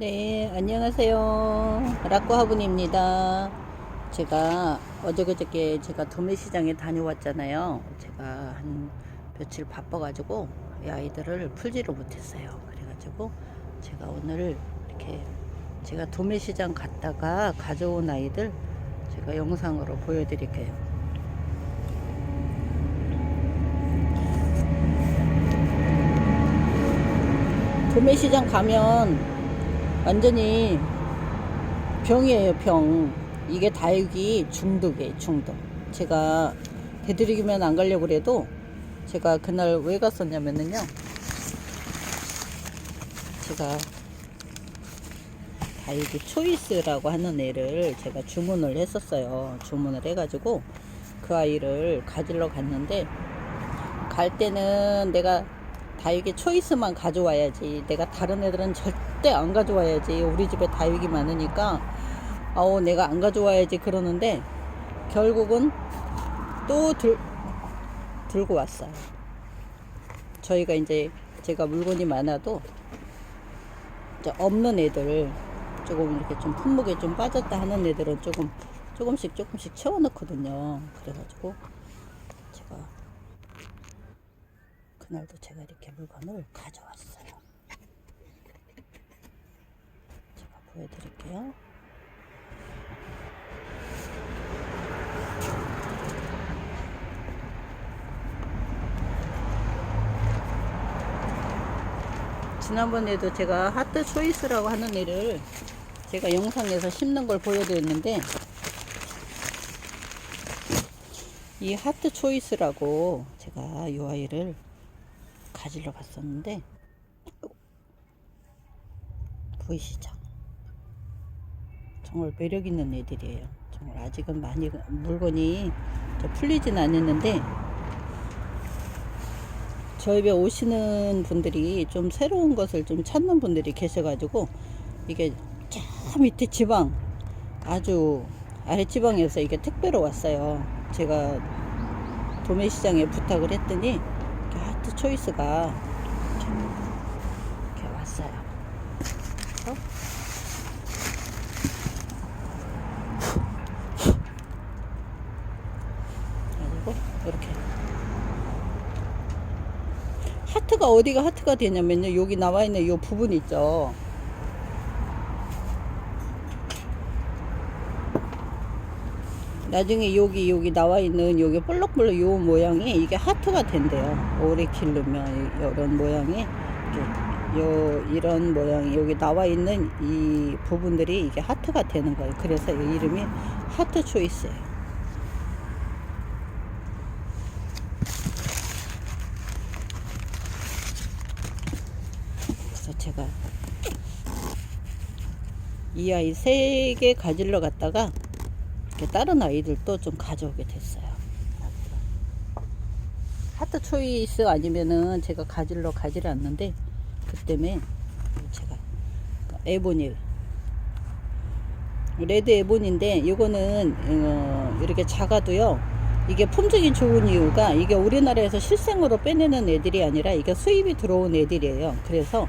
네, 안녕하세요. 라꾸 화분입니다. 제가 어제 그저께 제가 도매시장에 다녀왔잖아요. 제가 한 며칠 바빠가지고 이 아이들을 풀지를 못했어요. 그래가지고 제가 오늘 이렇게 제가 도매시장 갔다가 가져온 아이들 제가 영상으로 보여드릴게요. 도매시장 가면 완전히 병이에요, 병. 이게 다육이 중독이에요, 중독. 제가 되도록이면 안 가려고 그래도 제가 그날 왜 갔었냐면은요. 제가 다육이 초이스라고 하는 애를 제가 주문을 했었어요. 주문을 해가지고 그 아이를 가지러 갔는데 갈 때는 내가 다육이 초이스만 가져와야지. 내가 다른 애들은 절대 안 가져와야지. 우리 집에 다육이 많으니까, 아우, 내가 안 가져와야지 그러는데, 결국은 또 들, 들고 왔어요. 저희가 이제, 제가 물건이 많아도, 없는 애들, 조금 이렇게 좀 품목에 좀 빠졌다 하는 애들은 조금, 조금씩 조금씩 채워넣거든요. 그래가지고, 제가 그날도 제가 이렇게 물건을 가져왔어요. 제가 보여드릴게요. 지난번에도 제가 하트 초이스라고 하는 애를 제가 영상에서 심는 걸 보여드렸는데 이 하트 초이스라고 제가 이 아이를 가지러 갔었는데 보이시죠? 정말 매력 있는 애들이에요. 정말 아직은 많이 물건이 풀리진 않았는데 저희 집에 오시는 분들이 좀 새로운 것을 좀 찾는 분들이 계셔가지고 이게 저 밑에 지방 아주 아랫지방에서 이게 택배로 왔어요. 제가 도매시장에 부탁을 했더니 하트 초이스가 이렇게, 왔어요. 그래서 그리고 이렇게. 하트가 어디가 하트가 되냐면요. 여기 나와 있는 이 부분 있죠 나중에 여기 여기 나와 있는 여기 볼록볼록 요 모양이 이게 하트가 된대요. 오래 기르면 이런 모양이 이렇게 요 이런 모양이 여기 나와 있는 이 부분들이 이게 하트가 되는 거예요. 그래서 이 이름이 하트 초이스예요. 그래서 제가 이 아이 세 개 가지러 갔다가 이렇게 다른 아이들도 좀 가져오게 됐어요. 하트 초이스 아니면은 제가 가지러 가지를 않는데 그 때문에 제가 에보니 레드 에본인데 이거는 어, 이렇게 작아도요 이게 품종이 좋은 이유가 이게 우리나라에서 실생으로 빼내는 애들이 아니라 이게 수입이 들어온 애들이에요. 그래서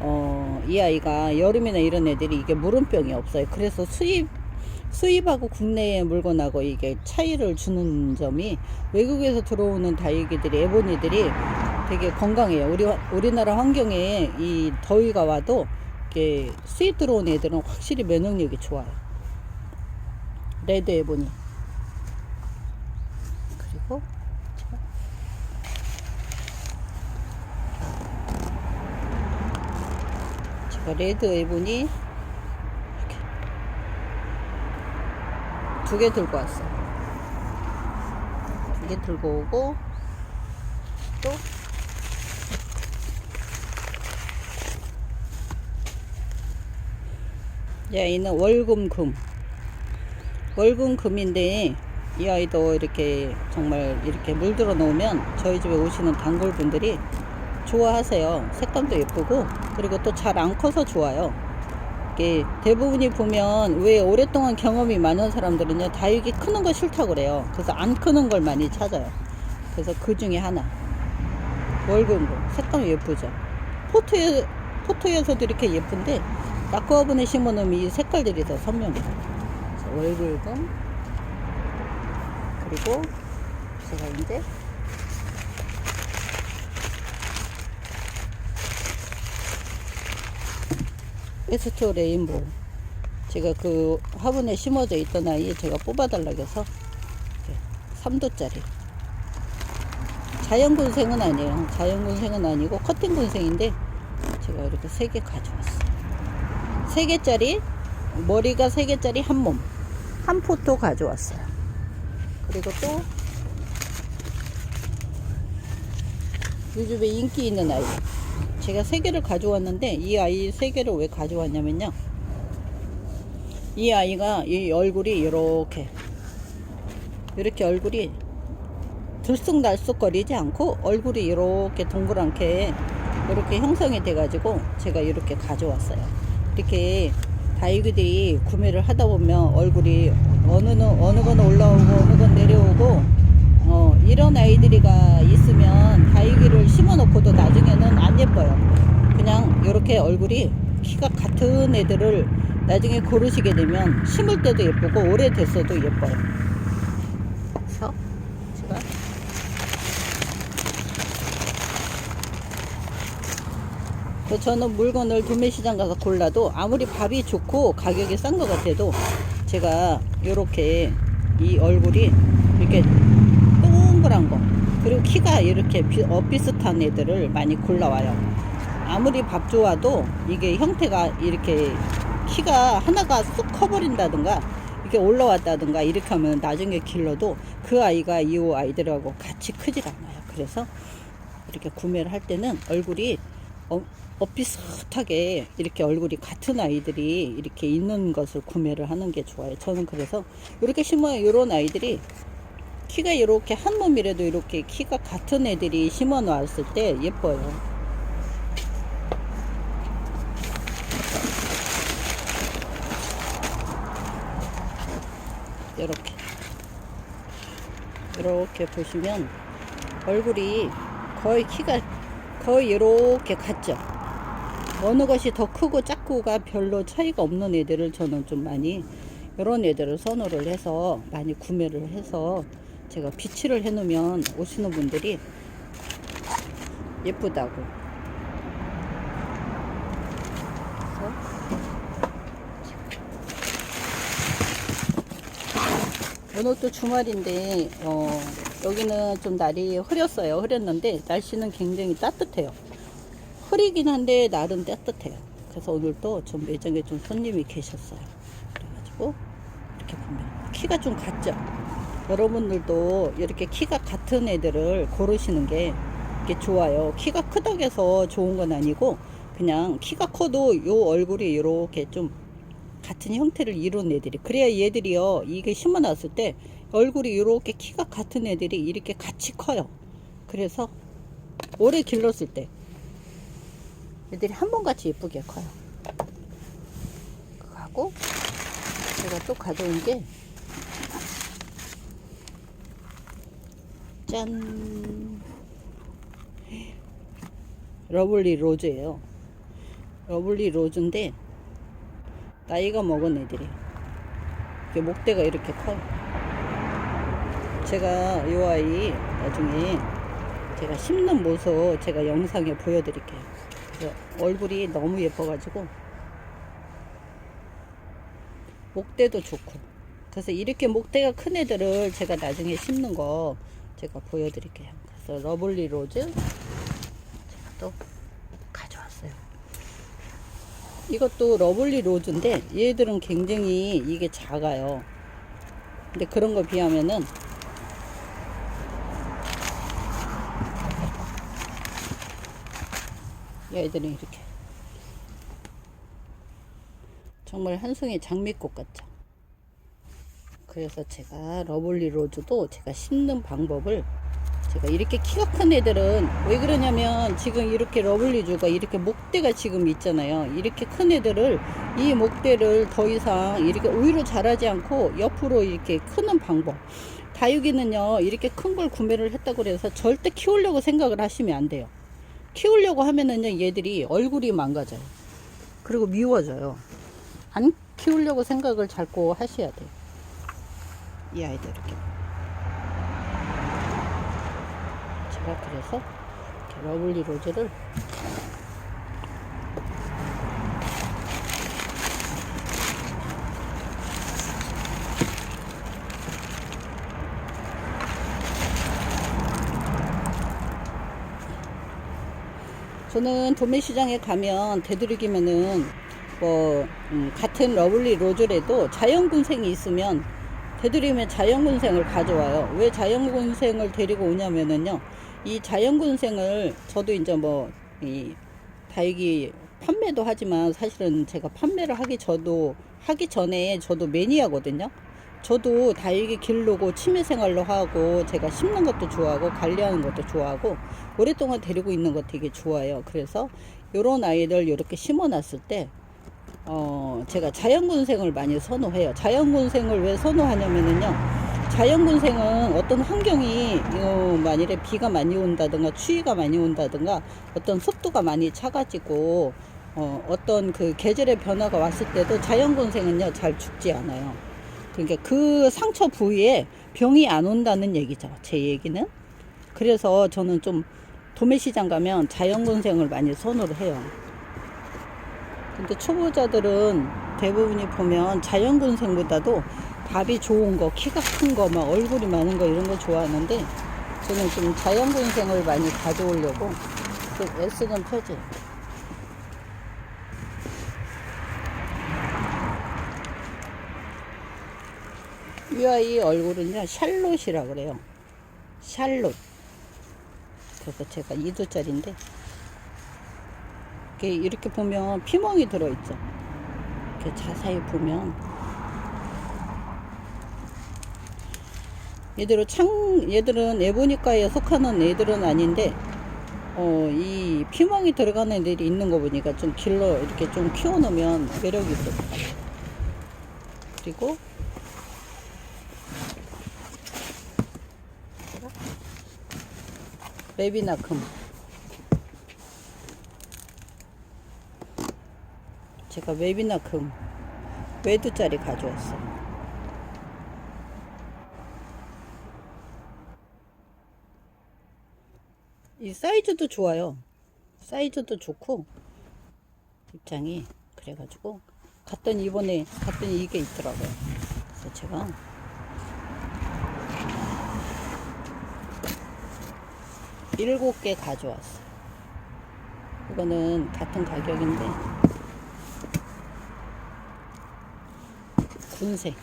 어, 이 아이가 여름이나 이런 애들이 이게 물음병이 없어요. 그래서 수입 수입하고 국내의 물건하고 이게 차이를 주는 점이 외국에서 들어오는 다육이들이 에보니들이 되게 건강해요. 우리 우리나라 환경에 이 더위가 와도 이게 수입 들어온 애들은 확실히 면역력이 좋아요. 레드 에보니 그리고 제가 레드 에보니 두 개 들고 왔어요. 두개 들고 오고 또 야, 이는 월금금. 월금금인데 이 아이도 이렇게 정말 이렇게 물들어 놓으면 저희 집에 오시는 단골분들이 좋아하세요. 색감도 예쁘고 그리고 또 잘 안 커서 좋아요. 이게 대부분이 보면 왜 오랫동안 경험이 많은 사람들은요 다육이 크는 거 싫다고 그래요. 그래서 안 크는 걸 많이 찾아요. 그래서 그 중에 하나 월금금 색감이 예쁘죠. 포토에 포토에서도 이렇게 예쁜데 낙후화분에 심어놓으면 이 색깔들이 더 선명해요. 월굴금 그리고 제가 이제 에스토 레인보우 제가 그 화분에 심어져 있던 아이 제가 뽑아달라고 해서 3도짜리. 자연군생은 아니에요. 자연군생은 아니고 커팅군생인데 제가 이렇게 3개 가져왔어요. 3개짜리 머리가 3개짜리 한 몸 한 포토 가져왔어요. 그리고 또 요즘에 인기 있는 아이 제가 3개를 가져왔는데 이 아이 3개를 왜 가져왔냐면요 이 아이가 이 얼굴이 이렇게 이렇게 얼굴이 들쑥날쑥거리지 않고 얼굴이 이렇게 동그랗게 이렇게 형성이 돼가지고 제가 이렇게 가져왔어요. 이렇게 다육이들이 구매를 하다 보면 얼굴이 어느는 어느 건 올라오고 어느 건 내려오고 어, 이런 아이들이가 있으면 다육이를 심어놓고도 나중에는 안 예뻐요. 그냥 이렇게 얼굴이 키가 같은 애들을 나중에 고르시게 되면 심을 때도 예쁘고 오래됐어도 예뻐요. 그래서 제가 그 저는 물건을 도매시장 가서 골라도 아무리 밥이 좋고 가격이 싼 것 같아도 제가 이렇게 이 얼굴이 이렇게 동그란 거 그리고 키가 이렇게 비, 어, 비슷한 애들을 많이 골라와요. 아무리 밥 좋아도 이게 형태가 이렇게 키가 하나가 쑥 커버린다든가 이렇게 올라왔다든가 이렇게 하면 나중에 길러도 그 아이가 이 아이들하고 같이 크질 않아요. 그래서 이렇게 구매를 할 때는 얼굴이 어, 엇비슷하게 이렇게 얼굴이 같은 아이들이 이렇게 있는 것을 구매를 하는 게 좋아요. 저는 그래서 이렇게 심어요. 이런 아이들이 키가 이렇게 한 몸이라도 이렇게 키가 같은 애들이 심어 놨을 때 예뻐요. 이렇게 이렇게 보시면 얼굴이 거의 키가 거의 이렇게 같죠. 어느 것이 더 크고 작고가 별로 차이가 없는 애들을 저는 좀 많이 이런 애들을 선호를 해서 많이 구매를 해서 제가 비치를 해놓으면 오시는 분들이 예쁘다고. 오늘 또 주말인데 어, 여기는 좀 날이 흐렸어요. 흐렸는데 날씨는 굉장히 따뜻해요. 흐리긴 한데 날은 따뜻해요. 그래서 오늘 또좀 매장에 좀 손님이 계셨어요. 그래가지고 이렇게 보면 키가 좀 같죠. 여러분들도 이렇게 키가 같은 애들을 고르시는 게 이게 좋아요. 키가 크다고 해서 좋은 건 아니고 그냥 키가 커도 요 얼굴이 이렇게 좀 같은 형태를 이룬 애들이. 그래야 얘들이요 이게 심어놨을 때 얼굴이 이렇게 키가 같은 애들이 이렇게 같이 커요. 그래서 오래 길렀을 때 애들이 한 번 같이 예쁘게 커요. 그거하고 제가 또 가져온 게 짠! 러블리 로즈예요. 러블리 로즈인데 나이가 먹은 애들이 이게 목대가 이렇게 커요. 제가 이 아이 나중에 제가 심는 모습 제가 영상에 보여드릴게요. 얼굴이 너무 예뻐가지고 목대도 좋고 그래서 이렇게 목대가 큰 애들을 제가 나중에 심는 거 제가 보여드릴게요. 그래서 러블리 로즈 제가 또 가져왔어요. 이것도 러블리 로즈인데 얘들은 굉장히 이게 작아요. 근데 그런 거 비하면은 얘들은 이렇게 정말 한 송이 장미꽃 같죠. 그래서 제가 러블리 로즈도 제가 심는 방법을 제가 이렇게 키가 큰 애들은 왜 그러냐면 지금 이렇게 러블리주가 이렇게 목대가 지금 있잖아요. 이렇게 큰 애들을 이 목대를 더 이상 이렇게 우위로 자라지 않고 옆으로 이렇게 크는 방법. 다육이는요 이렇게 큰 걸 구매를 했다고 그래서 절대 키우려고 생각을 하시면 안 돼요. 키우려고 하면은요 얘들이 얼굴이 망가져요. 그리고 미워져요. 안 키우려고 생각을 자꾸 하셔야 돼요. 이 아이들 이렇게. 제가 그래서 이렇게 러블리 로즈를 저는 도매시장에 가면 되도록이면은 뭐 음, 같은 러블리 로즈래도 자연군생이 있으면 되도록이면 자연군생을 가져와요. 왜 자연군생을 데리고 오냐면은요. 이 자연군생을 저도 이제 뭐 이 다육이 판매도 하지만 사실은 제가 판매를 하기 저도 하기 전에 저도 매니아거든요. 저도 다육이 기르고 취미 생활로 하고 제가 심는 것도 좋아하고 관리하는 것도 좋아하고 오랫동안 데리고 있는 거 되게 좋아요. 그래서 요런 아이들 이렇게 심어 놨을 때 어, 제가 자연군생을 많이 선호해요. 자연군생을 왜 선호하냐면은요. 자연군생은 어떤 환경이 어, 만일에 비가 많이 온다든가 추위가 많이 온다든가 어떤 습도가 많이 차가지고 어, 어떤 그 계절의 변화가 왔을 때도 자연군생은요 잘 죽지 않아요. 그러니까 그 상처 부위에 병이 안 온다는 얘기죠. 제 얘기는. 그래서 저는 좀 도매시장 가면 자연군생을 많이 선호를 해요. 근데 초보자들은 대부분이 보면 자연군생보다도 밥이 좋은 거, 키가 큰 거, 막 얼굴이 많은 거 이런 거 좋아하는데 저는 좀 자연군생을 많이 가져오려고 좀 애쓰는 표지. 이 아이 얼굴은요 샬롯이라 그래요. 샬롯. 그래서 제가 2두짜리인데 이렇게, 이렇게 보면 피멍이 들어있죠. 이렇게 자세히 보면 얘들은 창 얘들은 에보니카에 속하는 애들은 아닌데 어, 이 피멍이 들어가는 애들이 있는 거 보니까 좀 길러 이렇게 좀 키워놓으면 매력이 같아요. 그리고 레비나큼 제가 웨비나큼 외두짜리 가져왔어요. 이 사이즈도 좋아요. 사이즈도 좋고 입장이 그래가지고 갔더니 이번에 갔더니 이게 있더라고요. 그래서 제가 일곱 개 가져왔어요. 이거는 같은 가격인데 군색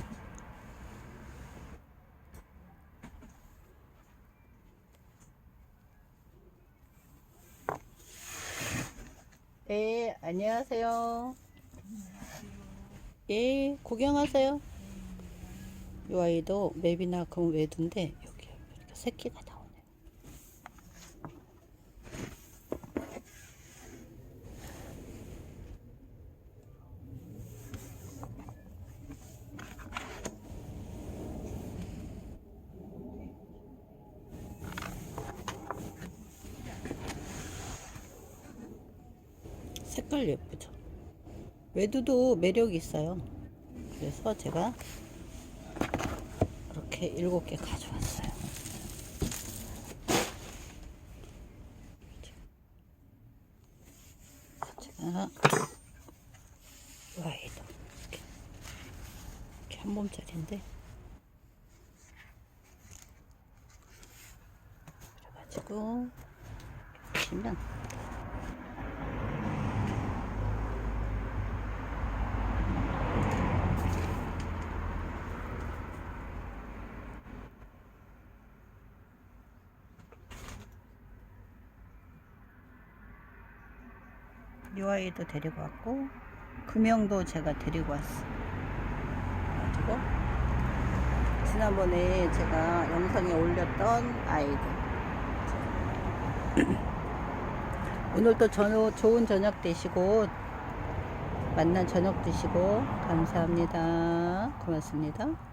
네 안녕하세요. 예 구경하세요. 이 아이도 맵이나 금 외두인데 여기 이렇게 새끼가 나오 색깔 예쁘죠? 외두도 매력이 있어요. 그래서 제가 이렇게 일곱 개 가져왔어요. 제가 와이도 이렇게, 이렇게 한 몸짜리인데 그래가지고 보시면 이 아이도 데리고 왔고 금형도 제가 데리고 왔어. 그래가지고 지난번에 제가 영상에 올렸던 아이들. 오늘도 저, 좋은 저녁 되시고 만난 저녁 드시고 감사합니다. 고맙습니다.